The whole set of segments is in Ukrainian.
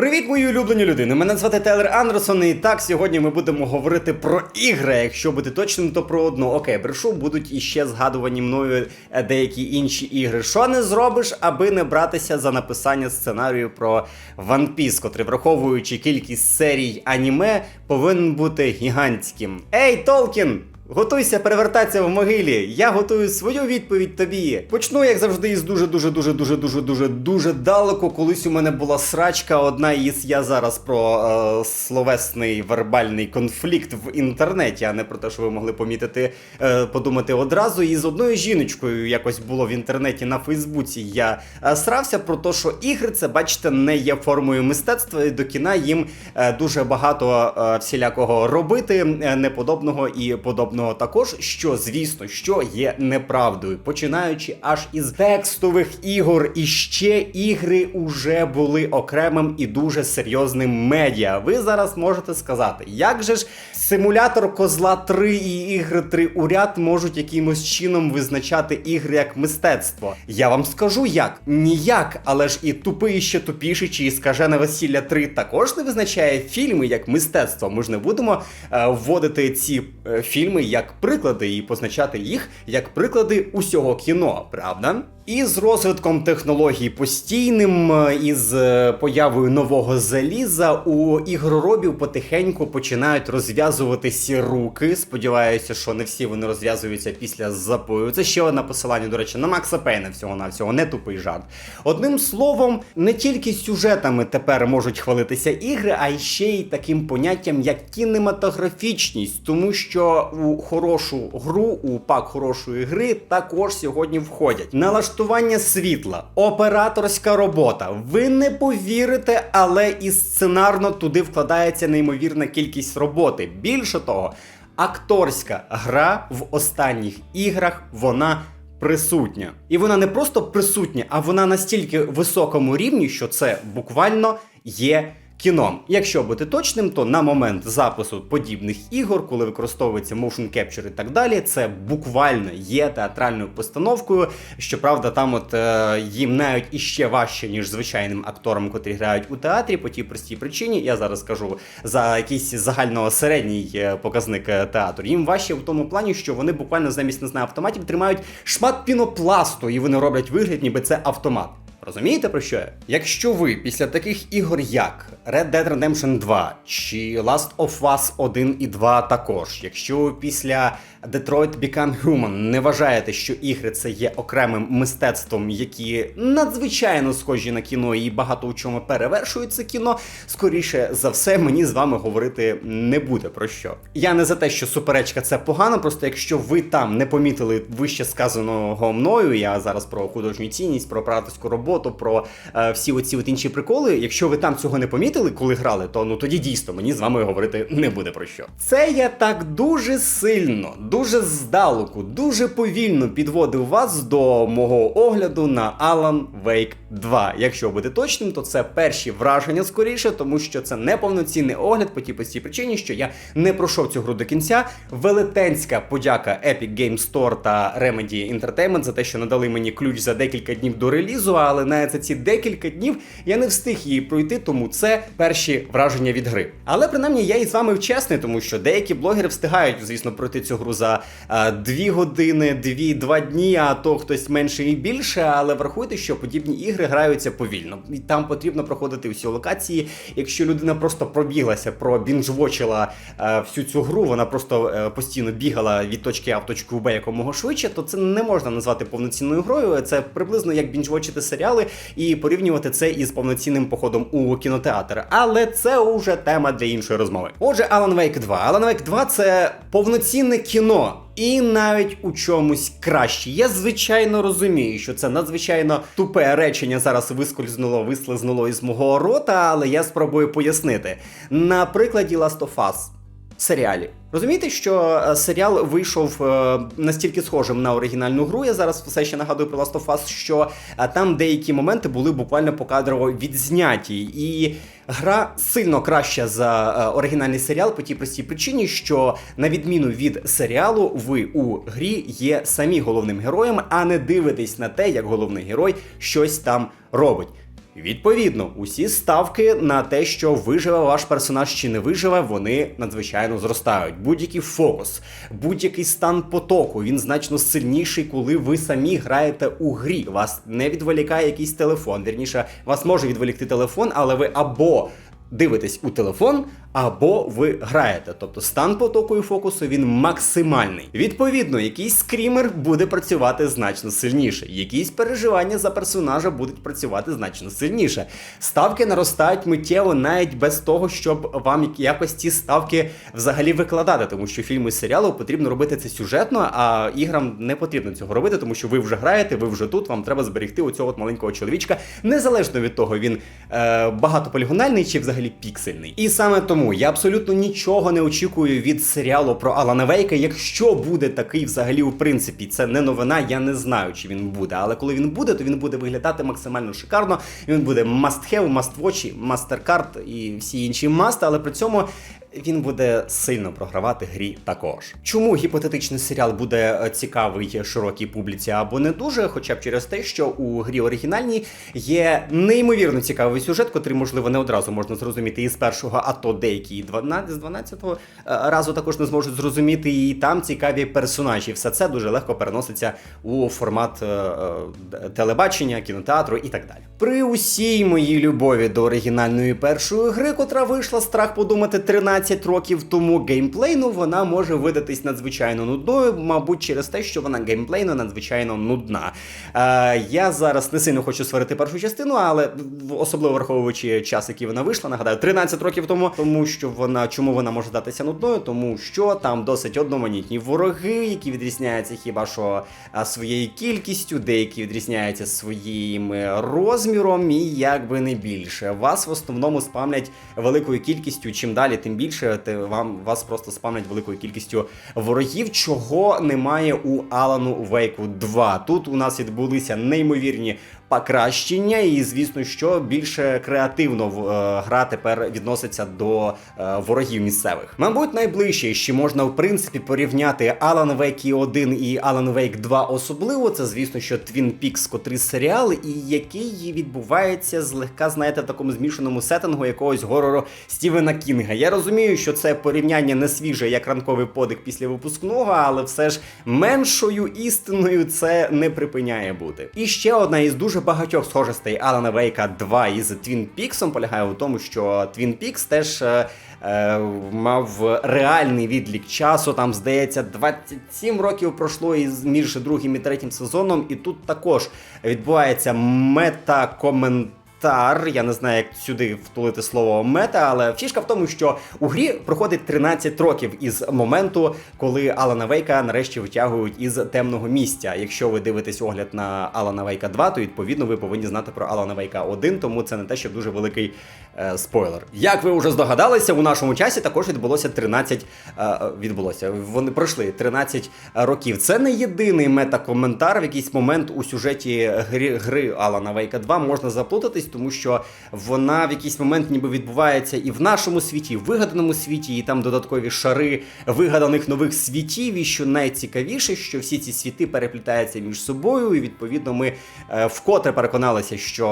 Привіт, мої улюблені людини! Мене звати Тейлер Андерсон, і так сьогодні ми будемо говорити про ігри. Якщо бути точним, то про одну. Окей, брешу, будуть іще згадувані мною е, деякі інші ігри. Що не зробиш, аби не братися за написання сценарію про One Piece, котрий, враховуючи кількість серій аніме, повинен бути гігантським. Ей, Толкін! Готуйся перевертатися в могилі. Я готую свою відповідь тобі. Почну, як завжди, із дуже дуже дуже дуже дуже дуже дуже далеко. Колись у мене була срачка. Одна із я зараз про е, словесний вербальний конфлікт в інтернеті, а не про те, що ви могли помітити, е, подумати одразу. І з одною жіночкою якось було в інтернеті на Фейсбуці. Я е, срався про те, що ігри це, бачите, не є формою мистецтва, і до кіна їм е, дуже багато е, всілякого робити, е, неподобного і подобного також, що звісно, що є неправдою, починаючи аж із текстових ігор, і ще ігри уже були окремим і дуже серйозним медіа. Ви зараз можете сказати, як же ж симулятор козла 3 і ігри 3 у ряд можуть якимось чином визначати ігри як мистецтво? Я вам скажу як ніяк, але ж і тупий ще тупіший, чи скажене весілля 3 також не визначає фільми як мистецтво. Ми ж не будемо е, вводити ці е, фільми як приклади і позначати їх як приклади усього кіно, правда? І з розвитком технологій постійним, е, із е, появою нового заліза, у ігроробів потихеньку починають розв'язуватися руки. Сподіваюся, що не всі вони розв'язуються після запою. Це ще одне посилання, до речі, на Макса Пейна всього навсього не тупий жарт. Одним словом, не тільки сюжетами тепер можуть хвалитися ігри, а й ще й таким поняттям, як кінематографічність, тому що у хорошу гру, у пак хорошої гри також сьогодні входять налаштування світла, операторська робота. Ви не повірите, але і сценарно туди вкладається неймовірна кількість роботи. Більше того, акторська гра в останніх іграх вона. Присутня, і вона не просто присутня, а вона настільки високому рівні, що це буквально є кіном. Якщо бути точним, то на момент запису подібних ігор, коли використовується motion capture і так далі, це буквально є театральною постановкою. Щоправда, там от е, їм навіть іще важче, ніж звичайним акторам, котрі грають у театрі, по тій простій причині. Я зараз скажу за якийсь загально середній е, показник е, театру. Їм важче в тому плані, що вони буквально замість не знаю, автоматів тримають шмат пінопласту, і вони роблять вигляд, ніби це автомат. Розумієте про що я? Якщо ви після таких ігор, як Red Dead Redemption 2 чи Last of Us 1 і 2 також, якщо після Detroit Become Human не вважаєте, що ігри це є окремим мистецтвом, які надзвичайно схожі на кіно і багато у чому перевершують це кіно, скоріше за все, мені з вами говорити не буде про що. Я не за те, що суперечка це погано, просто якщо ви там не помітили вище сказаного мною, я зараз про художню цінність, про операторську роботу, про е, всі оці от інші приколи. Якщо ви там цього не помітили, коли грали, то ну тоді дійсно мені з вами говорити не буде про що. Це я так дуже сильно, дуже здалеку, дуже повільно підводив вас до мого огляду на Alan Wake 2. Якщо бути точним, то це перші враження скоріше, тому що це не повноцінний огляд по тій простій причині, що я не пройшов цю гру до кінця. Велетенська подяка Epic Game Store та Remedy Entertainment за те, що надали мені ключ за декілька днів до релізу, але навіть за ці декілька днів я не встиг її пройти, тому це перші враження від гри. Але принаймні я із вами чесний, тому що деякі блогери встигають, звісно, пройти цю гру за а, дві години, дві-два дні, а то хтось менше і більше. Але врахуйте, що подібні ігри граються повільно. І там потрібно проходити всі локації. Якщо людина просто пробіглася, пробінжвочила е, всю цю гру, вона просто е, постійно бігала від точки А в точку Б якомога швидше, то це не можна назвати повноцінною грою. Це приблизно як бінжвочити серіали і порівнювати це із повноцінним походом у кінотеатр. Але це вже тема для іншої розмови. Отже, Alan Wake 2. Alan Wake 2 це повноцінне кіно. І навіть у чомусь краще. Я звичайно розумію, що це надзвичайно тупе речення зараз вискользнуло, вислизнуло із мого рота, але я спробую пояснити. На прикладі Last of Us серіалі. Розумієте, що е, серіал вийшов е, настільки схожим на оригінальну гру. Я зараз все ще нагадую про Last of Us, що е, там деякі моменти були буквально покадрово відзняті, і гра сильно краща за оригінальний серіал по тій простій причині, що на відміну від серіалу, ви у грі є самі головним героєм, а не дивитесь на те, як головний герой щось там робить. Відповідно, усі ставки на те, що виживе ваш персонаж чи не виживе, вони надзвичайно зростають. Будь-який фокус, будь-який стан потоку, він значно сильніший, коли ви самі граєте у грі. Вас не відволікає якийсь телефон. Вірніше, вас може відволікти телефон, але ви або дивитесь у телефон, або ви граєте. Тобто стан потоку і фокусу він максимальний. Відповідно, якийсь скрімер буде працювати значно сильніше, якісь переживання за персонажа будуть працювати значно сильніше. Ставки наростають миттєво навіть без того, щоб вам якось ці ставки взагалі викладати, тому що фільми і серіали потрібно робити це сюжетно, а іграм не потрібно цього робити, тому що ви вже граєте, ви вже тут, вам треба зберегти оцього от маленького чоловічка, незалежно від того, він е, багатополігональний чи взагалі піксельний. І саме тому я абсолютно нічого не очікую від серіалу про Алана Вейка. Якщо буде такий, взагалі, у принципі, це не новина, я не знаю, чи він буде. Але коли він буде, то він буде виглядати максимально шикарно. Він буде must have, must watch, MasterCard і всі інші масти, але при цьому він буде сильно програвати грі також. Чому гіпотетичний серіал буде е, цікавий широкій публіці або не дуже, хоча б через те, що у грі оригінальній є неймовірно цікавий сюжет, котрий, можливо, не одразу можна зрозуміти із першого, а то деякі і 12, з 12-го е, разу також не зможуть зрозуміти. І там цікаві персонажі. Все це дуже легко переноситься у формат е, телебачення, кінотеатру і так далі. При усій моїй любові до оригінальної першої гри, котра вийшла страх подумати 13 років тому геймплейну, вона може видатись надзвичайно нудною, мабуть, через те, що вона геймплейно надзвичайно нудна. Е, я зараз не сильно хочу сварити першу частину, але особливо враховуючи час, який вона вийшла, нагадаю, 13 років тому, тому що вона чому вона може датися нудною, тому що там досить одноманітні вороги, які відрізняються хіба що своєю кількістю, деякі відрізняються своїм е, розміром, і якби не більше. Вас в основному спамлять великою кількістю. Чим далі, тим більше те вам вас просто спамлять великою кількістю ворогів, чого немає у Алану Вейку 2. Тут у нас відбулися неймовірні покращення, і звісно, що більше креативно е, гра тепер відноситься до е, ворогів місцевих. Мабуть, найближче, що можна в принципі порівняти Alan Wake 1 і Alan Wake 2 особливо, це звісно, що Twin Peaks, котрий серіал, і який відбувається злегка, знаєте, в такому змішаному сеттингу якогось горору Стівена Кінга. Я розумію, що це порівняння не свіже, як ранковий подих після випускного, але все ж меншою істиною це не припиняє бути. І ще одна із дуже багатьох схожостей Алана Вейка 2 із Твін Піксом полягає у тому, що Твін Пікс теж. е, е, Мав реальний відлік часу, там здається 27 років пройшло із між другим і третім сезоном, і тут також відбувається мета-коментар. Я не знаю, як сюди втулити слово мета, але фішка в тому, що у грі проходить 13 років із моменту, коли Алана Вейка нарешті витягують із темного місця. Якщо ви дивитесь огляд на Алана Вейка 2, то відповідно ви повинні знати про Алана Вейка 1, тому це не те, що дуже великий спойлер. Як ви вже здогадалися, у нашому часі також відбулося 13 е, е, відбулося. Вони пройшли 13 років. Це не єдиний мета-коментар. В якийсь момент у сюжеті гри, гри Алана Вейка 2 можна заплутатись, тому що вона в якийсь момент ніби відбувається і в нашому світі, і в вигаданому світі, і там додаткові шари вигаданих нових світів. І що найцікавіше, що всі ці світи переплітаються між собою, і відповідно ми е, вкотре переконалися, що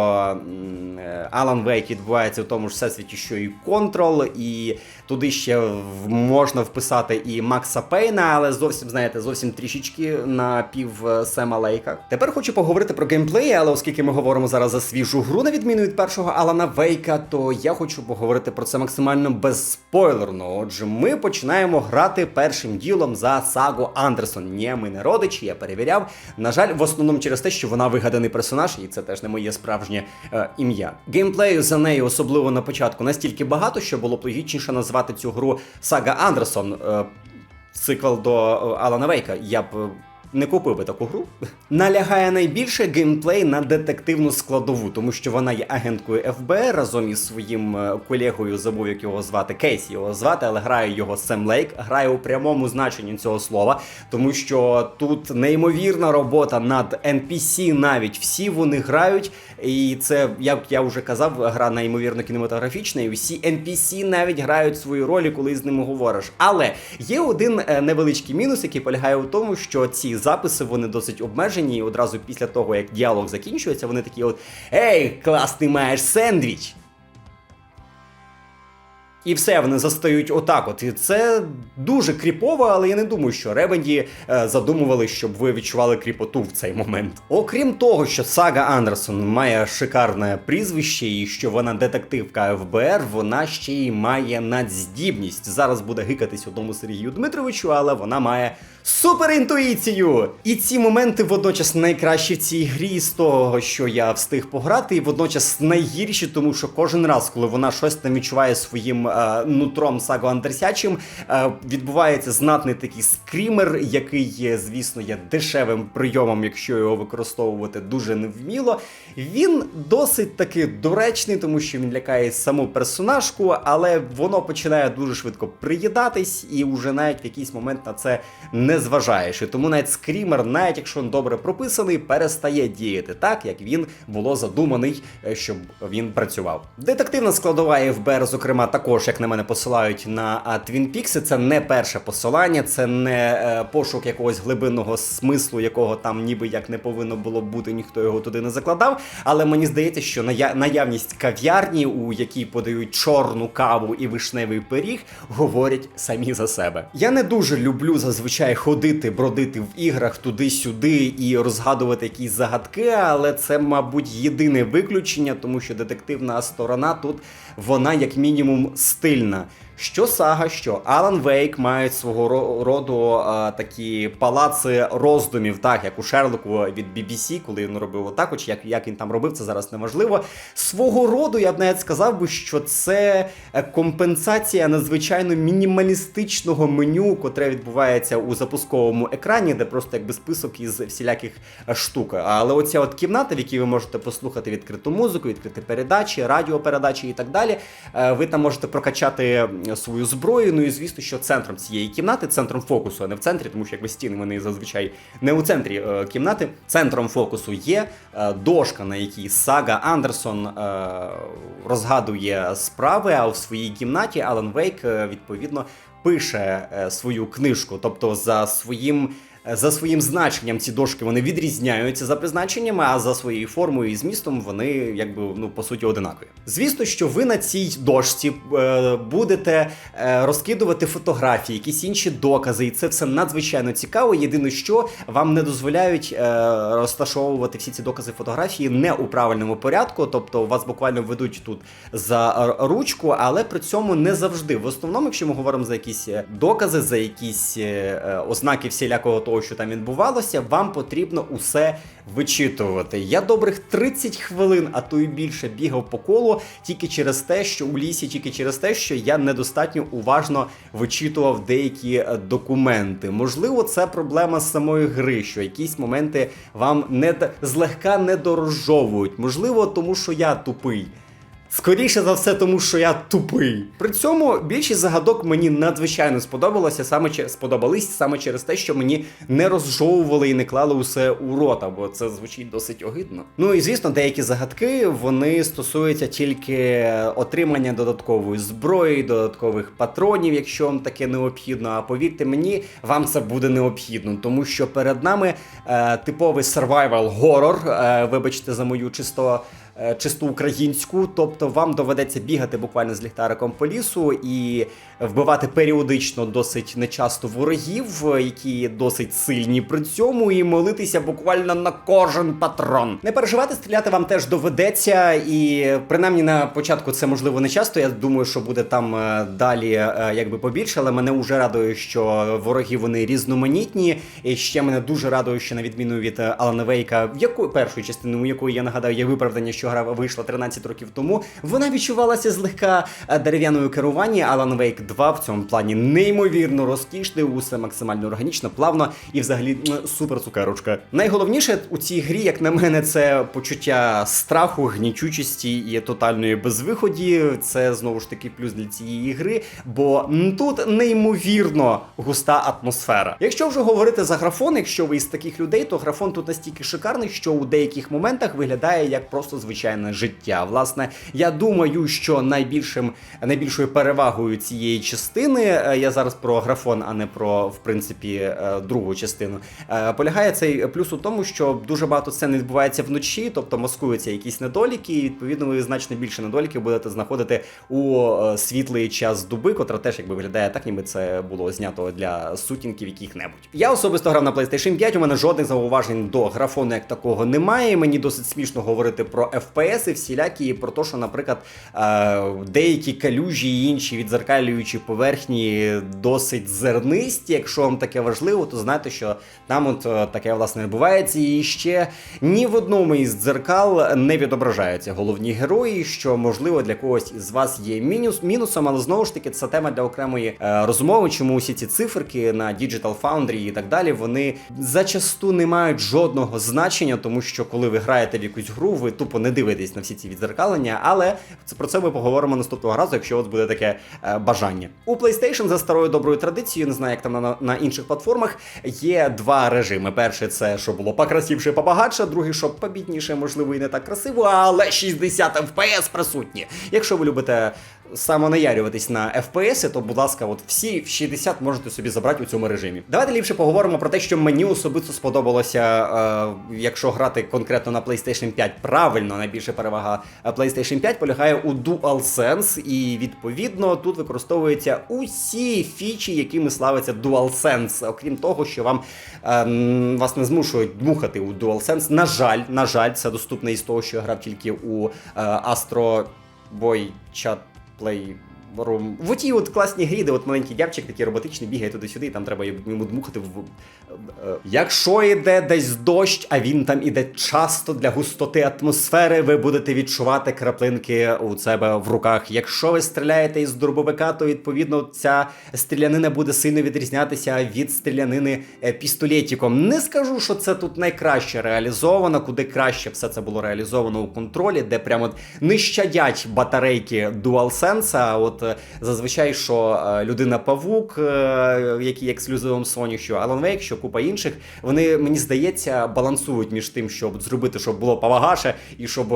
е, Алан Вейк відбувається тому ж всесвіті, що і Контрол, і туди ще можна вписати і Макса Пейна, але зовсім знаєте, зовсім трішечки на пів е, Сема Лейка. Тепер хочу поговорити про геймплей, але оскільки ми говоримо зараз за свіжу гру, на відміну від першого Алана Вейка, то я хочу поговорити про це максимально безспойлерно. Отже, ми починаємо грати першим ділом за сагу Андерсон. Ні, ми не родичі, я перевіряв. На жаль, в основному через те, що вона вигаданий персонаж, і це теж не моє справжнє е, ім'я. Геймплею за нею, особливо на початку, настільки багато, що було б логічніше назвати цю гру Сага Андерсон. Е, Сиквел до е, Алана Вейка. Я б е, не купив би таку гру. Налягає найбільше геймплей на детективну складову, тому що вона є агенткою ФБР разом із своїм е, колегою, забув, як його звати, Кейсі його звати, але грає його Сем Лейк, грає у прямому значенні цього слова, тому що тут неймовірна робота над NPC навіть всі вони грають, і це, як я вже казав, гра неймовірно кінематографічна, і всі NPC навіть грають свої ролі, коли з ними говориш. Але є один е, невеличкий мінус, який полягає у тому, що ці записи вони досить обмежені. І одразу після того, як діалог закінчується, вони такі: от Ей, класний маєш сендвіч! І все, вони застають отак. От і це дуже кріпово, але я не думаю, що Ревенді е, задумували, щоб ви відчували кріпоту в цей момент. Окрім того, що сага Андерсон має шикарне прізвище, і що вона детективка ФБР, вона ще й має надздібність. Зараз буде гикатись одному Сергію Дмитровичу, але вона має суперінтуїцію. І ці моменти водночас найкращі в цій грі з того, що я встиг пограти, і водночас найгірші, тому що кожен раз, коли вона щось там відчуває своїм е, нутром саго Андерсячим, е, відбувається знатний такий скрімер, який, є, звісно, є дешевим прийомом, якщо його використовувати дуже невміло. Він досить таки доречний, тому що він лякає саму персонажку, але воно починає дуже швидко приїдатись, і вже навіть в якийсь момент на це не зважаєш. І тому навіть скрімер, навіть якщо він добре прописаний, перестає діяти так, як він було задуманий, е, щоб він працював. Детективна складова ФБР, зокрема, також, як на мене, посилають на Twin Peaks. Це не перше посилання, це не е, пошук якогось глибинного смислу, якого там ніби як не повинно було бути, ніхто його туди не закладав. Але мені здається, що ная- наявність кав'ярні, у якій подають чорну каву і вишневий пиріг, говорять самі за себе. Я не дуже люблю зазвичай ходити, бродити в іграх туди-сюди і розгадувати якісь загадки, але це, мабуть, єдине виключення, тому що детективна сторона тут вона як мінімум стильна. Що сага, що Алан Вейк мають свого роду а, такі палаци роздумів, так як у Шерлоку від BBC, коли він робив отак, чи як, як він там робив, це зараз неважливо. Свого роду я б навіть сказав би, що це е, компенсація надзвичайно мінімалістичного меню, котре відбувається у запусковому екрані, де просто якби список із всіляких е, штук. Але оця от кімната, в якій ви можете послухати відкриту музику, відкрити передачі, радіопередачі і так далі. е, Ви там можете прокачати свою зброю. Ну і звісно, що центром цієї кімнати, центром фокусу, а не в центрі, тому що якби стіни вони зазвичай не у центрі е, кімнати. Центром фокусу є е, дошка, на якій сага Андерсон е, розгадує справи. А в своїй кімнаті Алан Вейк е, відповідно пише е, свою книжку, тобто за своїм. За своїм значенням ці дошки вони відрізняються за призначеннями, а за своєю формою і змістом вони якби ну по суті одинакові. Звісно, що ви на цій дошці е, будете е, розкидувати фотографії, якісь інші докази, і це все надзвичайно цікаво. Єдине, що вам не дозволяють е, розташовувати всі ці докази фотографії не у правильному порядку, тобто вас буквально ведуть тут за е, ручку, але при цьому не завжди. В основному, якщо ми говоримо за якісь е, докази, за якісь е, е, ознаки всілякого того, що там відбувалося, вам потрібно усе вичитувати. Я добрих 30 хвилин, а то й більше бігав по колу тільки через те, що у лісі, тільки через те, що я недостатньо уважно вичитував деякі е, документи. Можливо, це проблема з самої гри, що якісь моменти вам не злегка не дорожовують. Можливо, тому що я тупий. Скоріше за все, тому що я тупий. При цьому більшість загадок мені надзвичайно сподобалося, саме че- сподобались саме через те, що мені не розжовували і не клали усе у рота, бо це звучить досить огидно. Ну і звісно, деякі загадки вони стосуються тільки отримання додаткової зброї, додаткових патронів, якщо вам таке необхідно. А повірте мені, вам це буде необхідно, тому що перед нами е, типовий survival horror, е, вибачте за мою чисто чисто українську, тобто вам доведеться бігати буквально з ліхтариком по лісу і вбивати періодично досить нечасто ворогів, е, які досить сильні при цьому, і молитися буквально на кожен патрон. Не переживати, стріляти вам теж доведеться, і принаймні на початку це можливо не часто. Я думаю, що буде там е, далі е, якби побільше, але мене вже радує, що вороги вони різноманітні. І ще мене дуже радує, що на відміну від е, Алана Вейка, в яку першої частини, у якої я нагадаю, є виправдання, що гра вийшла 13 років тому, вона відчувалася злегка е, дерев'яною керуванні. Алан Вейк 2 в цьому плані неймовірно розкішний, усе максимально органічно, плавно і взагалі супер цукерочка. Найголовніше у цій грі, як на мене, це почуття страху, гнічучості і тотальної безвиході. Це знову ж таки плюс для цієї гри, бо тут неймовірно густа атмосфера. Якщо вже говорити за графон, якщо ви із таких людей, то графон тут настільки шикарний, що у деяких моментах виглядає як просто звичайний звичайне життя. Власне, я думаю, що найбільшим найбільшою перевагою цієї частини е, я зараз про графон, а не про в принципі е, другу частину. е, Полягає цей плюс у тому, що дуже багато сцен відбувається вночі, тобто маскуються якісь недоліки, і відповідно ви значно більше недоліків будете знаходити у світлий час доби, котра теж якби виглядає так, ніби це було знято для сутінків яких-небудь. Я особисто грав на PlayStation 5, у мене жодних зауважень до графону як такого немає. Мені досить смішно говорити про FPS і всілякі, і про те, що, наприклад, е, деякі калюжі і інші відзеркалюючі поверхні досить зернисті. Якщо вам таке важливо, то знайте, що там от е, таке власне відбувається. І ще ні в одному із дзеркал не відображаються головні герої, що можливо для когось із вас є мінус мінусом, але знову ж таки це тема для окремої е, розмови, чому усі ці циферки на Digital Foundry і так далі, вони зачасту не мають жодного значення, тому що коли ви граєте в якусь гру, ви тупо не дивитесь на всі ці відзеркалення, але про це ми поговоримо наступного разу, якщо у вас буде таке е, бажання. У PlayStation за старою доброю традицією, не знаю, як там на, на інших платформах, є два режими. Перший це що було покрасивше, побагатше, другий щоб побідніше, можливо, і не так красиво, але 60 FPS присутні. Якщо ви любите самонаярюватись на FPS, то, будь ласка, от всі в 60 можете собі забрати у цьому режимі. Давайте ліпше поговоримо про те, що мені особисто сподобалося, е, якщо грати конкретно на PlayStation 5 правильно, найбільша перевага PlayStation 5 полягає у DualSense, і відповідно тут використовуються усі фічі, якими славиться DualSense, окрім того, що вам е, вас не змушують дмухати у DualSense. На жаль, на жаль, це доступно із того, що я грав тільки у е, Astro Boy Chat play В тій от класній грі, де от маленький дявчик такий роботичний бігає туди-сюди, там треба йому дмухати в. е, Якщо йде десь дощ, а він там іде часто для густоти атмосфери, ви будете відчувати краплинки у себе в руках. Якщо ви стріляєте із дробовика, то відповідно ця стрілянина буде сильно відрізнятися від стрілянини е, пістолетіком. Не скажу, що це тут найкраще реалізовано, куди краще все це було реалізовано у контролі, де прямо от не батарейки DualSense, а от е, зазвичай, що е, людина Павук, е, який ексклюзивом Sony, що Alan Wake, що купа інших, вони мені здається балансують між тим, щоб зробити, щоб було повагаше, і щоб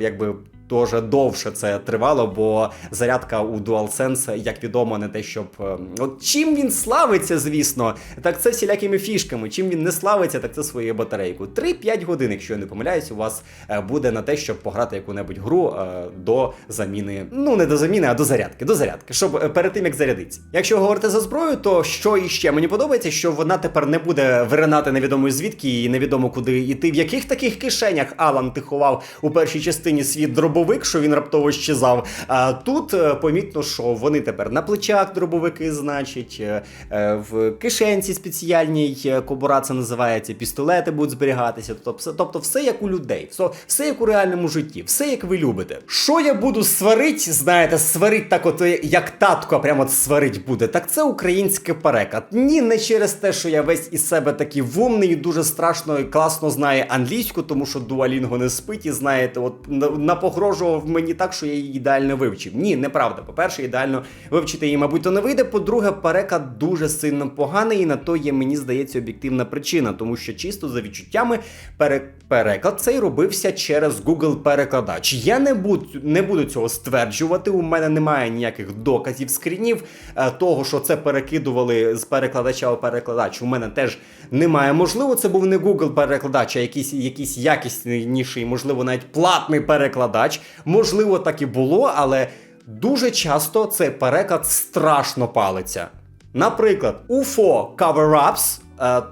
якби. Дуже довше це тривало, бо зарядка у DualSense, як відомо, не те, щоб е, от чим він славиться, звісно, так це всілякими фішками. Чим він не славиться, так це своєю батарейкою. 3-5 годин, якщо я не помиляюсь, у вас е, буде на те, щоб пограти яку-небудь гру е, до заміни. Ну не до заміни, а до зарядки. До зарядки, щоб перед тим як зарядитися. Якщо говорити за зброю, то що іще мені подобається, що вона тепер не буде виринати невідомо звідки і невідомо куди йти. В яких таких кишенях Алан ти ховав у першій частині світ свій дробовик, що він раптово щезав. А тут е, помітно, що вони тепер на плечах дробовики, значить, е, е, в кишенці спеціальній кобура це називається, пістолети будуть зберігатися. Тобто, все- як у людей, все, як у реальному житті, все як ви любите. Що я буду сварить, знаєте, сварить так, от як татко, прямо сварить буде. Так це український переклад. Ні, не через те, що я весь із себе такий вумний і дуже страшно і класно знає англійську, тому що дуалінго не спить і знаєте, от на- напогрожував мені так, що я її ідеально вивчив. Ні, неправда. По-перше, ідеально вивчити її, мабуть, то не вийде. По-друге, переклад дуже сильно поганий, і на то є, мені здається, об'єктивна причина, тому що чисто за відчуттями пере- переклад цей робився через Google перекладач. Я не буду, не буду цього стверджувати. У мене немає ніяких доказів скрінів е, того, що це перекидували з перекладача у перекладач. У мене теж немає. Можливо, це був не Google перекладач, а якийсь, якийсь якісніший, можливо, навіть платний перекладач. Можливо, так і було, але дуже часто цей переклад страшно палиться. Наприклад, UFO Cover-Ups,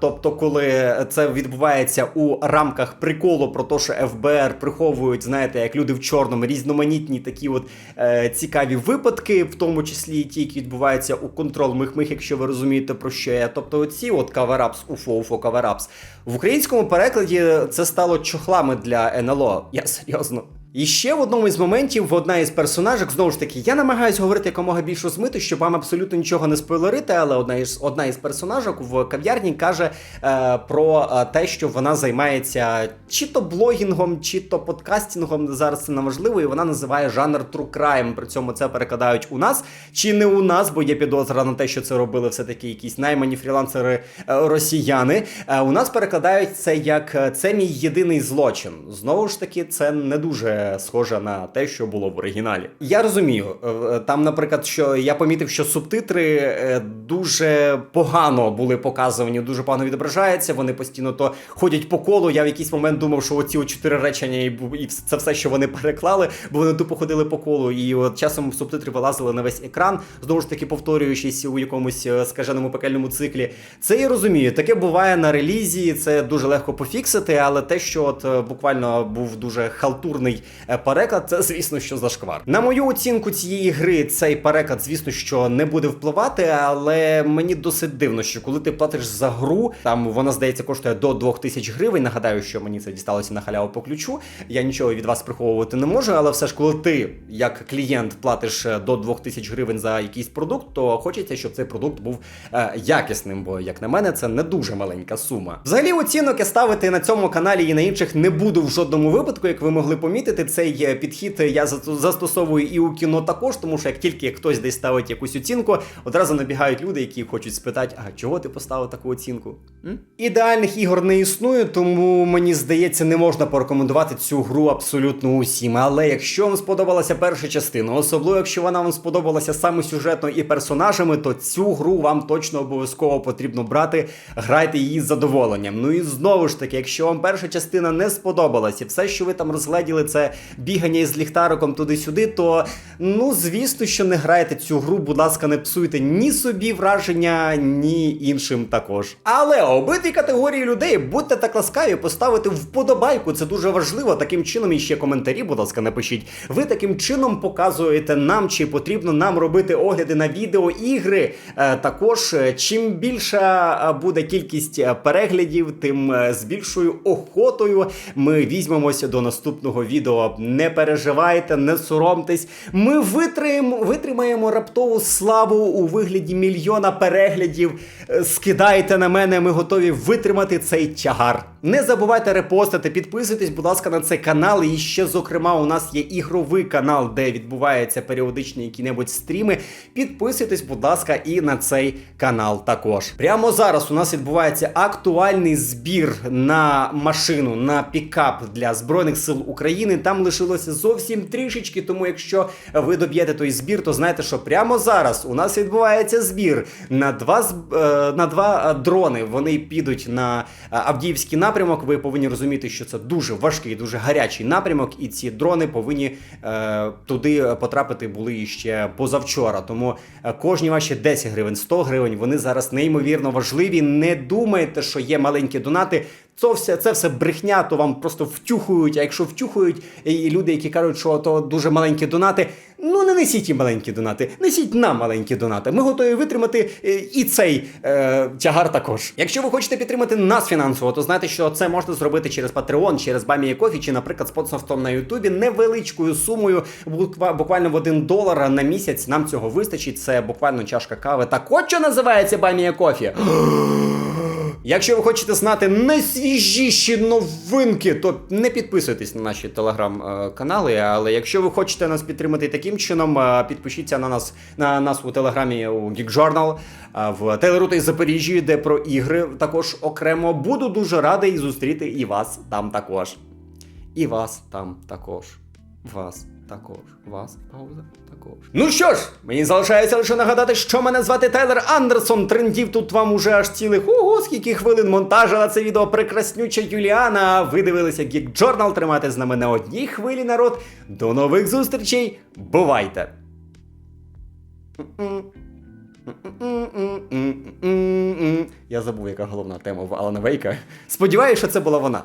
тобто, коли це відбувається у рамках приколу про те, що ФБР приховують, знаєте, як люди в чорному, різноманітні такі от е, цікаві випадки, в тому числі ті, які відбуваються у контрол мих-мих, якщо ви розумієте про що я. Тобто, оці от cover-ups, UFO, UFO cover-ups. В українському перекладі це стало чохлами для НЛО. Я серйозно. І ще в одному із моментів одна із персонажок, знову ж таки, я намагаюся говорити якомога більш розмито, щоб вам абсолютно нічого не спойлерити, але одна із одна із персонажок в кав'ярні каже е, про е, те, що вона займається чи то блогінгом, чи то подкастінгом. Зараз це не важливо, і вона називає жанр true crime. При цьому це перекладають у нас чи не у нас, бо є підозра на те, що це робили все-таки якісь наймані фрілансери е, росіяни. Е, у нас перекладають це як е, це мій єдиний злочин. Знову ж таки, це не дуже схоже на те, що було в оригіналі. Я розумію, е, е, там, наприклад, що я помітив, що субтитри е, дуже погано були показані, дуже погано відображаються. Вони постійно то ходять по колу. Я в якийсь момент думав, що оці чотири речення і, це все, що вони переклали, бо вони тупо ходили по колу. І от часом субтитри вилазили на весь екран, знову ж таки повторюючись у якомусь скаженому пекельному циклі. Це я розумію. Таке буває на релізі, це дуже легко пофіксити, але те, що от буквально був дуже халтурний переклад, це звісно, що зашквар. На мою оцінку цієї гри цей переклад, звісно, що не буде впливати, але мені досить дивно, що коли ти платиш за гру, там вона здається коштує до 2000 гривень. Нагадаю, що мені це дісталося на халяву по ключу. Я нічого від вас приховувати не можу, але все ж, коли ти як клієнт платиш е, до 2000 гривень за якийсь продукт, то хочеться, щоб цей продукт був е, якісним, бо як на мене, це не дуже маленька сума. Взагалі, оцінок я ставити на цьому каналі і на інших не буду в жодному випадку, як ви могли помітити, цей е, підхід я застосовую і у кіно також, тому що як тільки хтось десь ставить якусь оцінку, одразу набігають люди, які хочуть спитати, а чого ти поставив таку оцінку? М? Ідеальних ігор не існує, тому мені здається, не можна порекомендувати цю гру абсолютно усім. Але якщо вам сподобалася перша частина, особливо якщо вона вам сподобалася саме сюжетно і персонажами, то цю гру вам точно обов'язково потрібно брати, грайте її з задоволенням. Ну і знову ж таки, якщо вам перша частина не сподобалася, все, що ви там розгледіли, це бігання із ліхтариком туди-сюди, то ну звісно, що не грайте цю гру, будь ласка, не псуйте ні собі враження, ні іншим також. Але обидві категорії людей будьте так ласкаві поставити вподобайку. Це дуже важливо. Таким чином і ще коментарі, будь ласка, напишіть. Ви таким чином показуєте нам, чи потрібно нам робити огляди на відеоігри. Е, також е, чим більша е, буде кількість переглядів, тим з більшою охотою ми візьмемося до наступного відео. Не переживайте, не соромтесь. Ми витримаємо, витримаємо раптову славу у вигляді мільйона переглядів. Е, Скидайте на мене, ми готові витримати цей тягар. Не забувайте репостити, підписуйтесь, будь ласка, на цей канал. І ще, зокрема, у нас є ігровий канал, де відбуваються періодичні які-небудь стріми. Підписуйтесь, будь ласка, і на цей канал також. Прямо зараз у нас відбувається актуальний збір на машину, на пікап для Збройних сил України. Там лишилося зовсім трішечки, тому якщо ви доб'єте той збір, то знайте, що прямо зараз у нас відбувається збір на два е, на два дрони. Вони підуть на е, Авдіївський напрямок. Ви повинні розуміти, що це дуже важкий, дуже гарячий напрямок, і ці дрони повинні е, туди потрапити були ще позавчора. Тому е, кожні ваші 10 гривень, 100 гривень, вони зараз неймовірно важливі. Не думайте, що є маленькі донати. Це все, це все брехня, то вам просто втюхують. А якщо втюхують, і люди, які кажуть, що то дуже маленькі донати, ну не несіть їм маленькі донати, несіть нам маленькі донати. Ми готові витримати е, і цей е, тягар також. Якщо ви хочете підтримати нас фінансово, то знайте, що це можна зробити через Patreon, через Кофі, чи, наприклад, спонсорством на Ютубі невеличкою сумою, буквально в один долар на місяць. Нам цього вистачить. Це буквально чашка кави. Так от що називається Кофі. Якщо ви хочете знати найсвіжіші новинки, то не підписуйтесь на наші телеграм-канали. Але якщо ви хочете нас підтримати таким чином, е, підпишіться на нас на нас у телеграмі у Geek Journal, е, в Телерути із Запоріжжя, де про ігри також окремо. Буду дуже радий зустріти і вас там також. І вас там також. Вас також. Вас пауза також. Ну що ж, мені залишається лише нагадати, що мене звати Тайлер Андерсон. Трендів тут вам уже аж цілих ого, скільки хвилин монтажа на це відео прекраснюча Юліана. Ви дивилися Geek Journal, тримайте з нами на одній хвилі, народ. До нових зустрічей. Бувайте! Я забув, яка головна тема в Алана Вейка. Сподіваюся, що це була вона.